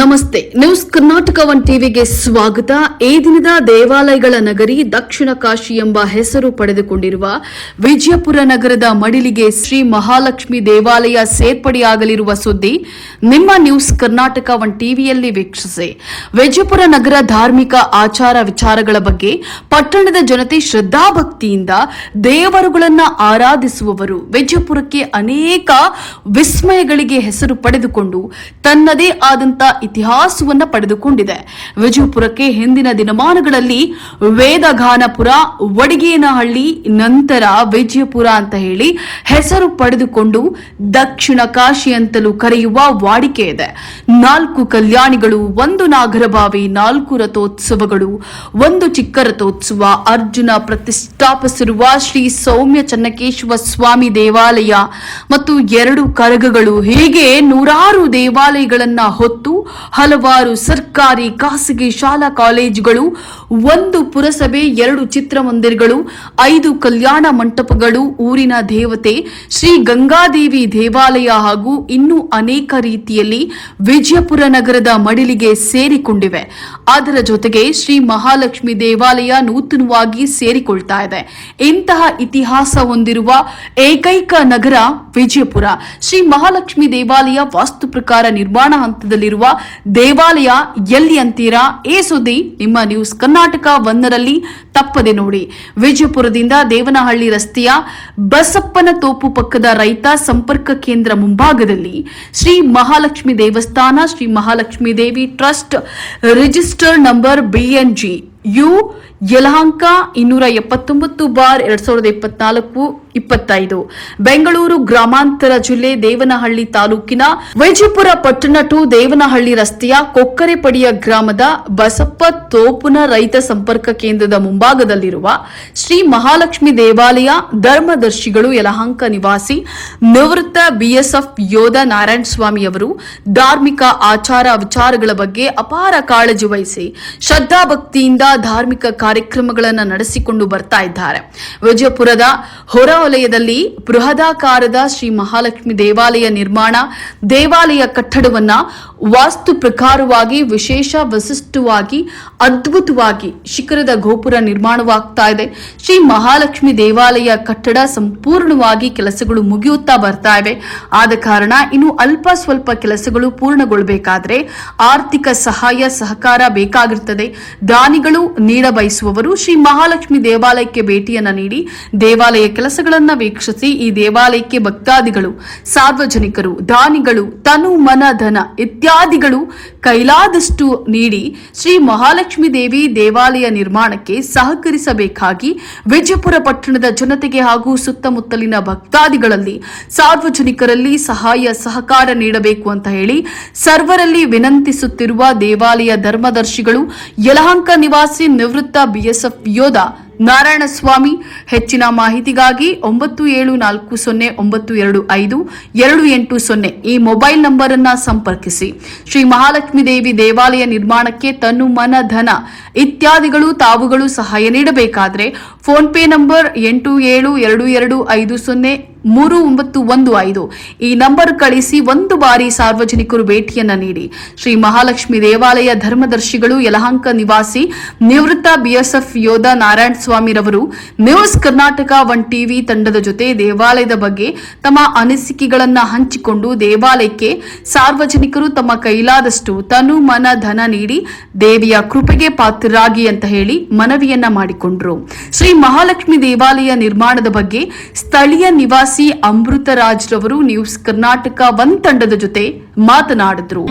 ನಮಸ್ತೆ. News Karnataka one ಟಿವಿಗೆ ಸ್ವಾಗತ. ಈ ದಿನದ ದೇವಾಲಯಗಳ ನಗರಿ ದಕ್ಷಿಣ ಕಾಶಿ ಎಂಬ ಹೆಸರು ಪಡೆದುಕೊಂಡಿರುವ ವಿಜಯಪುರ ನಗರದ ಮಡಿಲಿಗೆ ಶ್ರೀ ಮಹಾಲಕ್ಷ್ಮಿ ದೇವಾಲಯ ಸೇರ್ಪಡೆಯಾಗಲಿರುವ ಸುದ್ದಿ ನಿಮ್ಮ ನ್ಯೂಸ್ ಕರ್ನಾಟಕ ಒನ್ ಟಿವಿಯಲ್ಲಿ ವೀಕ್ಷಿಸಿ. ವಿಜಯಪುರ ನಗರ ಧಾರ್ಮಿಕ ಆಚಾರ ವಿಚಾರಗಳ ಬಗ್ಗೆ ಪಟ್ಟಣದ ಜನತೆ ಶ್ರದ್ಧಾಭಕ್ತಿಯಿಂದ ದೇವರುಗಳನ್ನ ಆರಾಧಿಸುವವರು ವಿಜಯಪುರಕ್ಕೆ ಅನೇಕ ವಿಸ್ಮಯಗಳಿಗೆ ಹೆಸರು ಪಡೆದುಕೊಂಡು ತನ್ನದೇ ಆದಂತ ಇತಿಹಾಸವನ್ನ ಪಡೆದುಕೊಂಡಿದೆ. ವಿಜಯಪುರಕ್ಕೆ ಹಿಂದಿನ ದಿನಮಾನಗಳಲ್ಲಿ ವೇದಘಾನಪುರ, ವಡಿಗೇನಹಳ್ಳಿ, ನಂತರ ವಿಜಯಪುರ ಅಂತ ಹೇಳಿ ಹೆಸರು ಪಡೆದುಕೊಂಡು ದಕ್ಷಿಣ ಕಾಶಿ ಅಂತಲೂ ಕರೆಯುವ ವಾಡಿಕೆ ಇದೆ. ನಾಲ್ಕು ಕಲ್ಯಾಣಿಗಳು, ಒಂದು ನಾಗರಬಾವಿ ನಾಲ್ಕು ರಥೋತ್ಸವಗಳು, ಒಂದು ಚಿಕ್ಕ ರಥೋತ್ಸವ ಅರ್ಜುನ ಪ್ರತಿಷ್ಠಾಪಿಸಿರುವ ಶ್ರೀ ಸೌಮ್ಯ ಚನ್ನಕೇಶವ ಸ್ವಾಮಿ ದೇವಾಲಯ, ಮತ್ತು ಎರಡು ಕರಗಗಳು ಹೀಗೆ ನೂರಾರು ದೇವಾಲಯಗಳನ್ನ ಹೊತ್ತು ಹಲವಾರು ಸರ್ಕಾರಿ ಖಾಸಗಿ ಶಾಲಾ ಕಾಲೇಜುಗಳು, ಒಂದು ಪುರಸಭೆ, ಎರಡು ಚಿತ್ರಮಂದಿರಗಳು, ಐದು ಕಲ್ಯಾಣ ಮಂಟಪಗಳು, ಊರಿನ ದೇವತೆ, ಶ್ರೀ ಗಂಗಾದೇವಿ ದೇವಾಲಯ ಹಾಗೂ ಇನ್ನೂ ಅನೇಕ ರೀತಿಯಲ್ಲಿ ವಿಜಯಪುರ ನಗರದ ಮಡಿಲಿಗೆ ಸೇರಿಕೊಂಡಿವೆ. ಅದರ ಜೊತೆಗೆ ಶ್ರೀ ಮಹಾಲಕ್ಷ್ಮಿ ದೇವಾಲಯ ನೂತನವಾಗಿ ಸೇರಿಕೊಳ್ತಾ ಇದೆ. ಇಂತಹ ಇತಿಹಾಸ ಹೊಂದಿರುವ ಏಕೈಕ ನಗರ ವಿಜಯಪುರ. ಶ್ರೀ ಮಹಾಲಕ್ಷ್ಮಿ ದೇವಾಲಯ ವಾಸ್ತು ಪ್ರಕಾರ ನಿರ್ಮಾಣ ಹಂತದಲ್ಲಿರುವ ದೇವಾಲಯ ಎಲ್ಲಿ ಅಂತೀರಾ? ಈ ಸುದ್ದಿ, ನಿಮ್ಮ ನ್ಯೂಸ್ ಕರ್ನಾಟಕ ಒಂದರಲ್ಲಿ ತಪ್ಪದೆ ನೋಡಿ. ವಿಜಯಪುರದಿಂದ ದೇವನಹಳ್ಳಿ ರಸ್ತೆಯ ಬಸಪ್ಪನ ತೋಪು ಪಕ್ಕದ ರೈತ ಸಂಪರ್ಕ ಕೇಂದ್ರ ಮುಂಭಾಗದಲ್ಲಿ ಶ್ರೀ ಮಹಾಲಕ್ಷ್ಮಿ ದೇವಸ್ಥಾನ, Shri Mahalakshmi Devi trust register number BNG U Yelahanka ಇನ್ನೂರ ಎಪ್ಪತ್ತೊಂಬತ್ತು ಬಾರ್ ಎರಡ್ ಸಾವಿರದ ಇಪ್ಪತ್ನಾಲ್ಕು, ಇಪ್ಪತ್ತೈದು. ಬೆಂಗಳೂರು ಗ್ರಾಮಾಂತರ ಜಿಲ್ಲೆ ದೇವನಹಳ್ಳಿ ತಾಲೂಕಿನ ವೈಜಪುರ ಪಟ್ಟಣ ಟು ದೇವನಹಳ್ಳಿ ರಸ್ತೆಯ ಕೊಕ್ಕರೆಪಡಿಯ ಗ್ರಾಮದ ಬಸಪ್ಪ ತೋಪುನ ರೈತ ಸಂಪರ್ಕ ಕೇಂದ್ರದ ಮುಂಭಾಗದಲ್ಲಿರುವ ಶ್ರೀ ಮಹಾಲಕ್ಷ್ಮಿ ದೇವಾಲಯ ಧರ್ಮದರ್ಶಿಗಳು ಯಲಹಾಂಕ ನಿವಾಸಿ ನಿವೃತ್ತ ಬಿಎಸ್ಎಫ್ ಯೋಧ ನಾರಾಯಣ ಸ್ವಾಮಿ ಅವರು ಧಾರ್ಮಿಕ ಆಚಾರ ವಿಚಾರಗಳ ಬಗ್ಗೆ ಅಪಾರ ಕಾಳಜಿ ವಹಿಸಿ ಶ್ರದ್ಧಾಭಕ್ತಿಯಿಂದ ಧಾರ್ಮಿಕ ಕಾರ್ಯಕ್ರಮಗಳನ್ನು ನಡೆಸಿಕೊಂಡು ಬರ್ತಾ ಇದ್ದಾರೆ. ವಿಜಯಪುರದ ಹೊರ ವಲಯದಲ್ಲಿ ಬೃಹದಾಕಾರದ ಶ್ರೀ ಮಹಾಲಕ್ಷ್ಮಿ ದೇವಾಲಯ ನಿರ್ಮಾಣ, ದೇವಾಲಯ ಕಟ್ಟಡವನ್ನ ವಾಸ್ತು ಪ್ರಕಾರವಾಗಿ ವಿಶೇಷ ವಿಶಿಷ್ಟವಾಗಿ ಅದ್ಭುತವಾಗಿ ಶಿಖರದ ಗೋಪುರ ನಿರ್ಮಾಣವಾಗ್ತಾ ಇದೆ. ಶ್ರೀ ಮಹಾಲಕ್ಷ್ಮಿ ದೇವಾಲಯ ಕಟ್ಟಡ ಸಂಪೂರ್ಣವಾಗಿ ಕೆಲಸಗಳು ಮುಗಿಯುತ್ತಾ ಬರ್ತಾ ಇವೆ. ಆದ ಕಾರಣ ಇನ್ನು ಅಲ್ಪ ಸ್ವಲ್ಪ ಕೆಲಸಗಳು ಪೂರ್ಣಗೊಳ್ಳಬೇಕಾದ್ರೆ ಆರ್ಥಿಕ ಸಹಾಯ ಸಹಕಾರ ಬೇಕಾಗಿರುತ್ತದೆ ದಾನಿಗಳು ನೀಡ ಬಯಸುವವರು ಶ್ರೀ ಮಹಾಲಕ್ಷ್ಮಿ ದೇವಾಲಯಕ್ಕೆ ಭೇಟಿಯನ್ನ ನೀಡಿ ದೇವಾಲಯ ಕೆಲಸಗಳನ್ನ ವೀಕ್ಷಿಸಿ ಈ ದೇವಾಲಯಕ್ಕೆ ಭಕ್ತಾದಿಗಳು, ಸಾರ್ವಜನಿಕರು, ದಾನಿಗಳು, ತನು ಮನ ಧನ ಇತ್ಯಾದಿಗಳು ಕೈಲಾದಷ್ಟು ನೀಡಿ ಶ್ರೀ ಮಹಾಲಕ್ಷ್ಮಿ ದೇವಿ ದೇವಾಲಯ ನಿರ್ಮಾಣಕ್ಕೆ ಸಹಕರಿಸಬೇಕಾಗಿ ವಿಜಯಪುರ ಪಟ್ಟಣದ ಜನತೆಗೆ ಹಾಗೂ ಸುತ್ತಮುತ್ತಲಿನ ಭಕ್ತಾದಿಗಳಲ್ಲಿ ಸಾರ್ವಜನಿಕರಲ್ಲಿ ಸಹಾಯ ಸಹಕಾರ ನೀಡಬೇಕು ಅಂತ ಹೇಳಿ ಸರ್ವರಲ್ಲಿ ವಿನಂತಿಸುತ್ತಿರುವ ದೇವಾಲಯ ಧರ್ಮದರ್ಶಿಗಳು ಯಲಹಂಕ ನಿವಾಸಿ ನಿವೃತ್ತ ಬಿಎಸ್ಎಫ್ ಯೋಧ ನಾರಾಯಣಸ್ವಾಮಿ. ಹೆಚ್ಚಿನ ಮಾಹಿತಿಗಾಗಿ ಒಂಬತ್ತು ಏಳು ನಾಲ್ಕು ಸೊನ್ನೆ ಒಂಬತ್ತು ಎರಡು ಐದು ಎರಡು ಎಂಟು ಸೊನ್ನೆ ಈ ಮೊಬೈಲ್ ನಂಬರ್ ಅನ್ನ ಸಂಪರ್ಕಿಸಿ. ಶ್ರೀ ಮಹಾಲಕ್ಷ್ಮಿ ದೇವಿ ದೇವಾಲಯ ನಿರ್ಮಾಣಕ್ಕೆ ತನ್ನು ಮನ ಧನ ಇತ್ಯಾದಿಗಳು ತಾವುಗಳು ಸಹಾಯ ನೀಡಬೇಕಾದ್ರೆ ಫೋನ್ ಪೇ ನಂಬರ್ ಎಂಟು ಏಳು ಎರಡು ಎರಡು ಐದು ಸೊನ್ನೆ ಮೂರು ಒಂಬತ್ತು ಒಂದು ಐದು. ಈ ನಂಬರ್ ಕಳಿಸಿ ಒಂದು ಬಾರಿ ಸಾರ್ವಜನಿಕರು ಭೇಟಿಯನ್ನ ನೀಡಿ. ಶ್ರೀ ಮಹಾಲಕ್ಷ್ಮಿ ದೇವಾಲಯ ಧರ್ಮದರ್ಶಿಗಳು ಯಲಹಂಕ ನಿವಾಸಿ ನಿವೃತ್ತ ಬಿಎಸ್ಎಫ್ ಯೋಧ ನಾರಾಯಣ ಸ್ವಾಮಿರವರು, ನ್ಯೂಸ್ ಕರ್ನಾಟಕ ಒನ್ ಟಿವಿ ತಂಡದ ಜೊತೆ ದೇವಾಲಯದ ಬಗ್ಗೆ ತಮ್ಮ ಅನಿಸಿಕೆಗಳನ್ನ ಹಂಚಿಕೊಂಡು ದೇವಾಲಯಕ್ಕೆ ಸಾರ್ವಜನಿಕರು ತಮ್ಮ ಕೈಲಾದಷ್ಟು ತನು ಮನ ಧನ ನೀಡಿ ದೇವಿಯ ಕೃಪೆಗೆ ಪಾತ್ರರಾಗಿ ಅಂತ ಹೇಳಿ ಮನವಿಯನ್ನ ಮಾಡಿಕೊಂಡರು. ಶ್ರೀ ಮಹಾಲಕ್ಷ್ಮಿ ದೇವಾಲಯ ನಿರ್ಮಾಣದ ಬಗ್ಗೆ ಸ್ಥಳೀಯ ನಿವಾಸಿ ಅಮೃತರಾಜ್ ರವರು ನ್ಯೂಸ್ ಕರ್ನಾಟಕ ಒನ್ ತಂಡದ ಜೊತೆ ಮಾತನಾಡಿದ್ರು.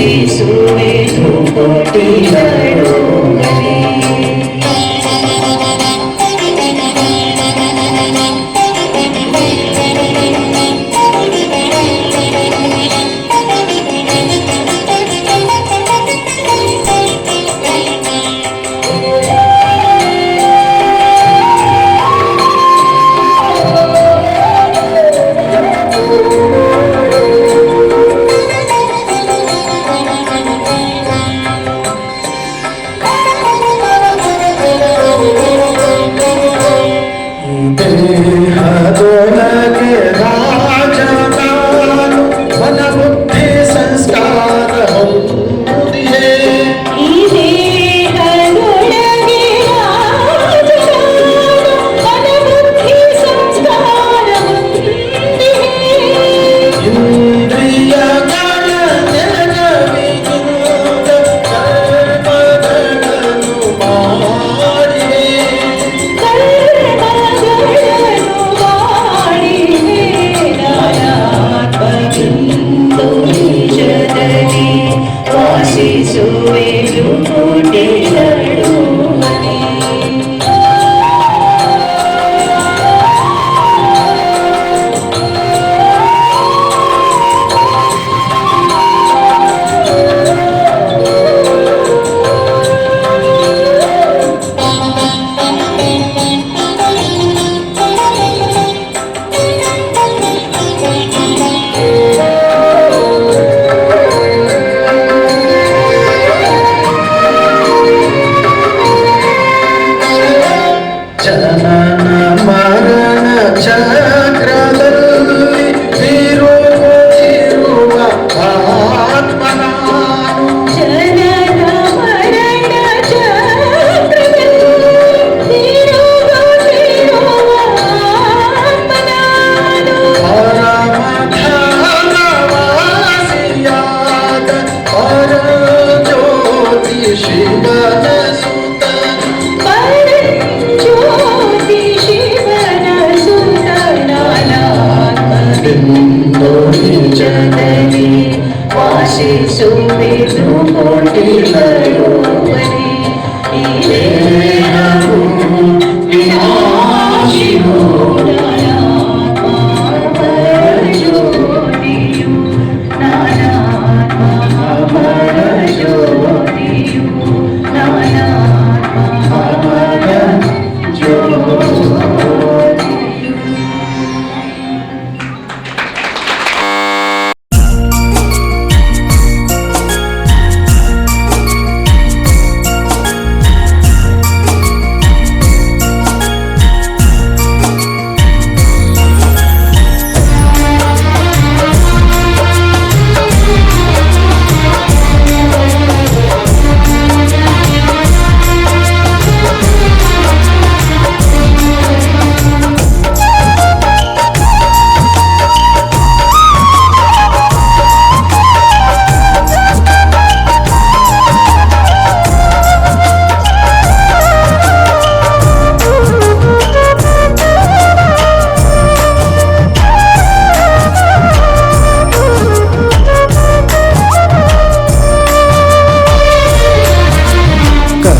Jesus, we do not deny.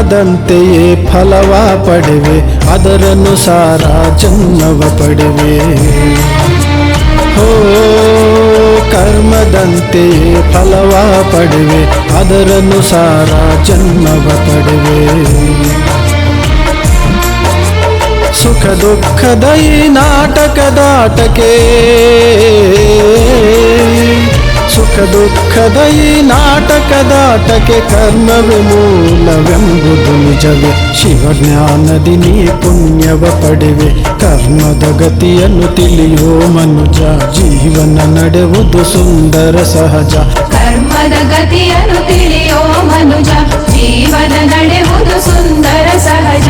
ಕರ್ಮದಂತೆಯೇ ಫಲವ ಪಡೆವೆ ಅದರನುಸಾರ ಜನ್ಮವ ಪಡೆವೆ ಹೋ ಕರ್ಮದಂತೆಯೇ ಫಲವ ಪಡೆವೆ ಅದರನುಸಾರ ಜನ್ಮವ ಪಡೆವೆ ಸುಖ ದುಃಖದ ಈ ನಾಟಕದಾಟಕ್ಕೆ ಸುಖ ದುಃಖದ ಈ ನಾಟಕದಾಟಕ್ಕೆ ಕರ್ಮವೇ ಮೂಲವೆಂಬುದು ನಿಜವೇ ಶಿವಜ್ಞಾನದಿ ನೀ ಪುಣ್ಯವ ಪಡೆವೆ. ಕರ್ಮದ ಗತಿಯನ್ನು ತಿಳಿಯೋ ಮನುಜ. ಜೀವನ ನಡೆಯುವುದು ಸುಂದರ ಸಹಜ. ಕರ್ಮದ ಗತಿಯನ್ನು ತಿಳಿಯೋ ಮನುಜ. ಜೀವನ ನಡೆಯುವುದು ಸುಂದರ ಸಹಜ.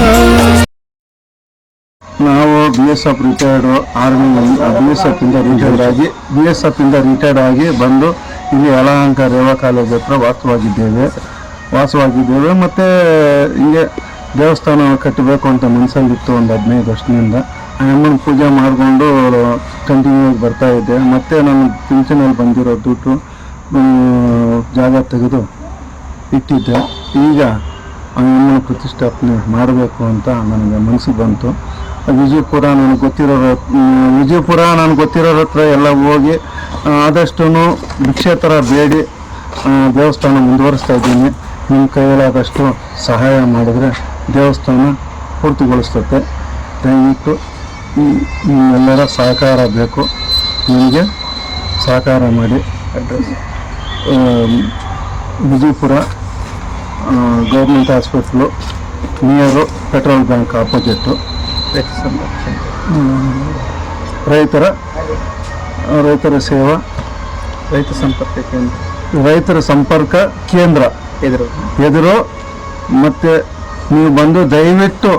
B S F retired army B S F ಇಂದ ರಿಟೈರ್ಡ್ ಆಗಿ ಬಿ ಎಸ್ ಎಫ್ ಇಂದ ರಿಟೈರ್ಡ್ ಆಗಿ ಬಂದು ಇಲ್ಲಿ ಯಲಹಂಕ ರೇವಾ ಕಾಲೇಜ್ ಹತ್ರ ವಾಸವಾಗಿದ್ದೇವೆ. ವಾಸವಾಗಿದ್ದೇವೆ. ಮತ್ತೆ ಹಿಂಗೆ ದೇವಸ್ಥಾನ ಕಟ್ಟಬೇಕು ಅಂತ ಮನಸ್ಸಲ್ಲಿತ್ತು ಒಂದು ಹದಿನೈದು ವರ್ಷದಿಂದ. ಅಮ್ಮನ ಪೂಜೆ ಮಾಡಿಕೊಂಡು ಕಂಟಿನ್ಯೂ ಆಗಿ ಬರ್ತಾ ಇದ್ದೆ. ಮತ್ತೆ ನಾನು ಪಿಂಚನಲ್ಲಿ ಬಂದಿರೋ ದುಡ್ಡು ಜಾಗ ತೆಗೆದು ಇಟ್ಟಿದ್ದೆ. ಈಗ ಅಮ್ಮನ ಪ್ರತಿಷ್ಠಾಪನೆ ಮಾಡಬೇಕು ಅಂತ ನನಗೆ ಮನಸ್ಸಿಗೆ ಬಂತು. ವಿಜಯಪುರ ನನಗೆ ಗೊತ್ತಿರೋರ ವಿಜಯಪುರ ನನಗೆ ಗೊತ್ತಿರೋರ ಹತ್ರ ಎಲ್ಲ ಹೋಗಿ ಆದಷ್ಟು ಭಿಕ್ಷೆ ಥರ ಬೇಡಿ ದೇವಸ್ಥಾನ ಮುಂದುವರಿಸ್ತಾ ಇದ್ದೀನಿ. ನಿಮ್ಮ ಕೈಯಲ್ಲಾದಷ್ಟು ಸಹಾಯ ಮಾಡಿದರೆ ದೇವಸ್ಥಾನ ಪೂರ್ತಿಗೊಳಿಸ್ತತೆ. ದಯವಿಟ್ಟು ಎಲ್ಲರ ನಿಮ್ಮೆಲ್ಲರ ಸಹಕಾರ ಬೇಕು. ನಿಮಗೆ ಸಹಕಾರ ಮಾಡಿ. Address Vijayapura government hospital near petrol bank opposite. ರೈತರ ರೈತರ ಸೇವಾ ರೈತ ಸಂಪರ್ಕ ಕೇಂದ್ರ. ರೈತರ ಸಂಪರ್ಕ ಕೇಂದ್ರ. ಎದುರು. ಎದುರು ಮತ್ತು ನೀವು ಬಂದು ದಯವಿಟ್ಟು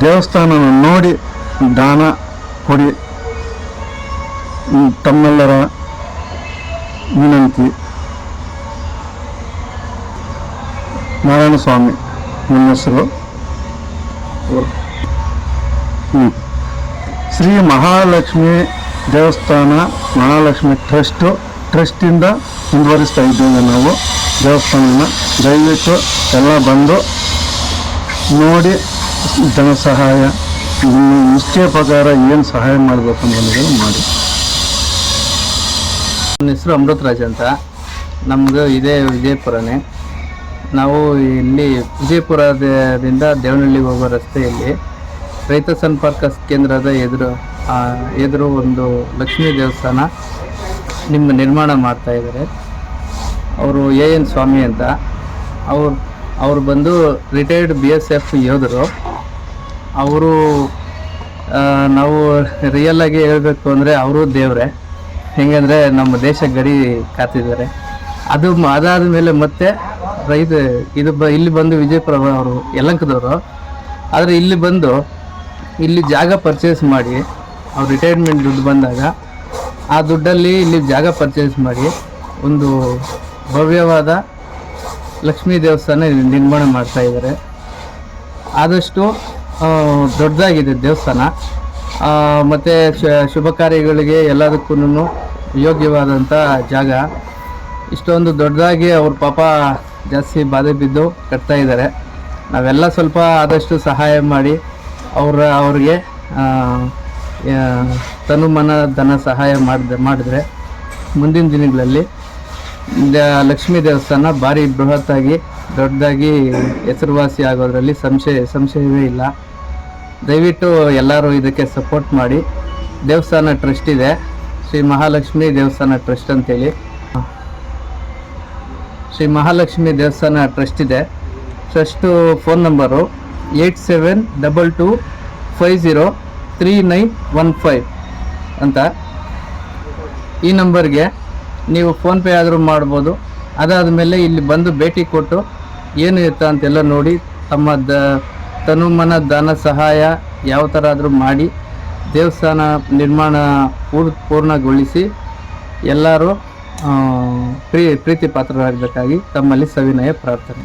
ದೇವಸ್ಥಾನನ ನೋಡಿ ದಾನ ಕೊಡಿ. ತಮ್ಮೆಲ್ಲರ ವಿನಂತಿ. ನಾರಾಯಣ ಸ್ವಾಮಿ ನಿಮ್ಮ ಹೆಸರು. ಶ್ರೀ ಮಹಾಲಕ್ಷ್ಮಿ ದೇವಸ್ಥಾನ, ಮಹಾಲಕ್ಷ್ಮಿ ಟ್ರಸ್ಟು, ಟ್ರಸ್ಟಿಂದ ಮುಂದುವರಿಸ್ತಾ ಇದ್ದೇವೆ ನಾವು. ದೇವಸ್ಥಾನನ ದಯವಿಟ್ಟು ಎಲ್ಲ ಬಂದು ನೋಡಿ ಧನ ಸಹಾಯ ನಿಶ್ಚಯ ಪ್ರಕಾರ ಏನು ಸಹಾಯ ಮಾಡಬೇಕು ಅನ್ನೋದನ್ನು ಮಾಡಿ. ನನ್ನ ಹೆಸರು ಅಮೃತರಾಜ್ ಅಂತ. ನಮ್ಮದು ಇದೇ ವಿಜಯಪುರನೇ. ನಾವು ಇಲ್ಲಿ ವಿಜಯಪುರದಿಂದ ದೇವನಹಳ್ಳಿಗೆ ಹೋಗೋ ರಸ್ತೆಯಲ್ಲಿ ರೈತ ಸಂಪರ್ಕ ಕೇಂದ್ರದ ಎದುರು ಎದುರು ಒಂದು ಲಕ್ಷ್ಮೀ ದೇವಸ್ಥಾನ ನಿಮ್ಮ ನಿರ್ಮಾಣ ಮಾಡ್ತಾ ಇದ್ದಾರೆ. ಅವರು ಎ ಎನ್ ಸ್ವಾಮಿ ಅಂತ. ಅವ್ರು, ಅವರು ಬಂದು ರಿಟೈರ್ಡ್ ಬಿ ಎಸ್ ಎಫ್ ಯೋಧರು. ಅವರು ನಾವು ರಿಯಲ್ ಆಗಿ ಹೇಳಬೇಕು ಅಂದರೆ ಅವರು ದೇವರೇ. ಹೆಂಗಂದರೆ ನಮ್ಮ ದೇಶ ಗಡಿ ಕಾತಿದ್ದಾರೆ. ಅದು ಅದಾದ ಮೇಲೆ ಮತ್ತೆ ರೈತ, ಇದು ಬ, ಇಲ್ಲಿ ಬಂದು ವಿಜಯಪುರ ಅವರು ಯಲಂಕದವರು ಆದರೆ ಇಲ್ಲಿ ಬಂದು ಇಲ್ಲಿ ಜಾಗ ಪರ್ಚೇಸ್ ಮಾಡಿ, ಅವ್ರು ರಿಟೈರ್ಮೆಂಟ್ ದುಡ್ಡು ಬಂದಾಗ, ಆ ದುಡ್ಡಲ್ಲಿ ಇಲ್ಲಿ ಜಾಗ ಪರ್ಚೇಸ್ ಮಾಡಿ, ಒಂದು ಭವ್ಯವಾದ ಲಕ್ಷ್ಮೀ ದೇವಸ್ಥಾನ ಇಲ್ಲಿ ನಿರ್ಮಾಣ ಮಾಡ್ತಾ ಇದ್ದಾರೆ ಆದಷ್ಟು ದೊಡ್ಡದಾಗಿದೆ ದೇವಸ್ಥಾನ. ಮತ್ತು ಶುಭ ಕಾರ್ಯಗಳಿಗೆ ಎಲ್ಲದಕ್ಕೂ ಯೋಗ್ಯವಾದಂಥ ಜಾಗ. ಇಷ್ಟೊಂದು ದೊಡ್ಡದಾಗಿ ಅವ್ರ ಪಾಪ ಜಾಸ್ತಿ ಬಾಧೆ ಬಿದ್ದು ಕಟ್ತಾ ಇದ್ದಾರೆ ನಾವೆಲ್ಲ ಸ್ವಲ್ಪ ಆದಷ್ಟು ಸಹಾಯ ಮಾಡಿ ಅವರ ಅವ್ರಿಗೆ ಆ, ಆ, ತನು ಮನ ಧನ ಸಹಾಯ ಮಾಡಿದ ಮಾಡಿದ್ರೆ ಮುಂದಿನ ದಿನಗಳಲ್ಲಿ ಲಕ್ಷ್ಮೀ ದೇವಸ್ಥಾನ ಭಾರಿ ಬೃಹತ್ತಾಗಿ ದೊಡ್ಡದಾಗಿ ಹೆಸರುವಾಸಿ ಆಗೋದರಲ್ಲಿ ಸಂಶಯ ಸಂಶಯವೇ ಇಲ್ಲ. ದಯವಿಟ್ಟು ಎಲ್ಲರೂ ಇದಕ್ಕೆ ಸಪೋರ್ಟ್ ಮಾಡಿ. ದೇವಸ್ಥಾನ ಟ್ರಸ್ಟ್ ಇದೆ. ಶ್ರೀ ಮಹಾಲಕ್ಷ್ಮಿ ದೇವಸ್ಥಾನ ಟ್ರಸ್ಟ್ ಅಂತೇಳಿ. ಶ್ರೀ ಮಹಾಲಕ್ಷ್ಮಿ ದೇವಸ್ಥಾನ ಟ್ರಸ್ಟ್ ಇದೆ. Trust phone number. Eight seven double two five zero three nine one five ಅಂತ. ಈ ನಂಬರ್ಗೆ ನೀವು ಫೋನ್ಪೇ ಆದರೂ ಮಾಡ್ಬೋದು. ಅದಾದ ಮೇಲೆ ಇಲ್ಲಿ ಬಂದು ಭೇಟಿ ಕೊಟ್ಟು ಏನು ಇರ್ತ ಅಂತೆಲ್ಲ ನೋಡಿ, ತಮ್ಮ ದ, ತನುಮನ ದಾನ ಸಹಾಯ ಯಾವ ಥರ ಆದರೂ ಮಾಡಿ, ದೇವಸ್ಥಾನ ನಿರ್ಮಾಣ ಪೂರ್, ಪೂರ್ಣಗೊಳಿಸಿ ಎಲ್ಲರೂ ಪ್ರೀ, ಪ್ರೀತಿ ಪಾತ್ರರಾಗಬೇಕಾಗಿ ತಮ್ಮಲ್ಲಿ ಸವಿನಯ ಪ್ರಾರ್ಥನೆ.